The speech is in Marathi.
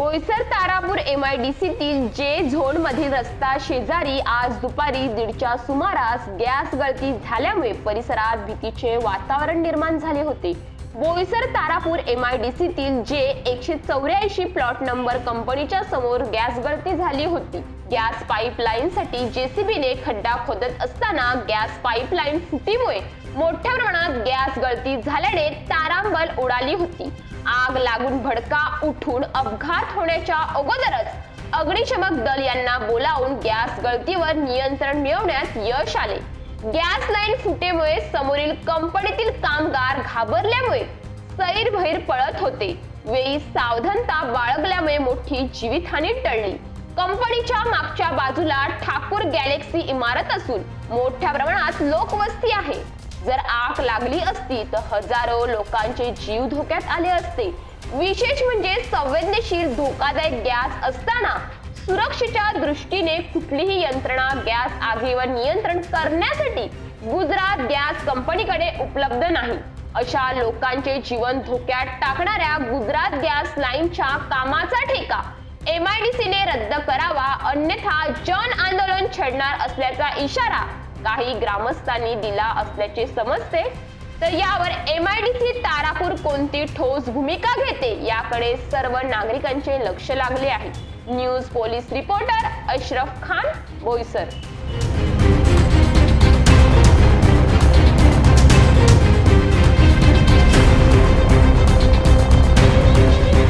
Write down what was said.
Boisar Tarapur M I D सीतील जे झोन मधील रस्ता शेजारी आज दुपारी दीडच्या सुमारास गॅस गळती झाल्यामुळे परिसरात भीतीचे वातावरण निर्माण झाले होते. Boisar Tarapur M I D सीतील जे एकशे चौऱ्याऐंशी प्लॉट नंबर कंपनीच्या समोर गॅस गळती झाली होती. गॅस पाईपलाईनसाठी जेसीबीने खड्डा खोदत असताना गॅस पाईपलाईन फुटीमुळे मोठ्या प्रमाणात गॅस गळती झाल्याने तारांबल उडाली होती. आग लागून भडका उठून अपघात होण्याच्या अगोदरच अग्निशमक दल यांना बोलावून गॅस गळतीवर नियंत्रण मिळवण्यात यश आले. गॅस लाईन फुटेमुळे समोरील कंपनीतील कामगार घाबरल्यामुळे सैरभैर पळत होते. वेळी सावधानता बाळगल्यामुळे मोठी जीवितहानी टळली. कंपनीच्या मागच्या बाजूला ठाकूर गॅलेक्सी इमारत असून मोठ्या प्रमाणात लोकवस्ती आहे. जर आग लागली असती तर हजारो लोकांचे जीव धोक्यात आले असते. विशेष म्हणजे संवेदनशील धोकादायक गॅस असताना सुरक्षेच्या दृष्टीने कुठलीही यंत्रणा गॅस आगीवर नियंत्रण करण्यासाठी गुजरात गॅस कंपनीकडे उपलब्ध नाही. अशा लोकांचे जीवन धोक्यात टाकणाऱ्या गुजरात गॅस लाईनच्या कामाचा ठेका एमआयडीसीने रद्द करावा अन्यथा जन आंदोलन छेडणार असल्याचा इशारा काही ग्रामस्थांनी दिला असल्याचे समजते तर यावर एमआयडीसी तारापूर कोणती ठोस भूमिका घेते याकडे सर्व नागरिकांचे लक्ष लागले आहे. News police reporter Ashraf Khan Boisar.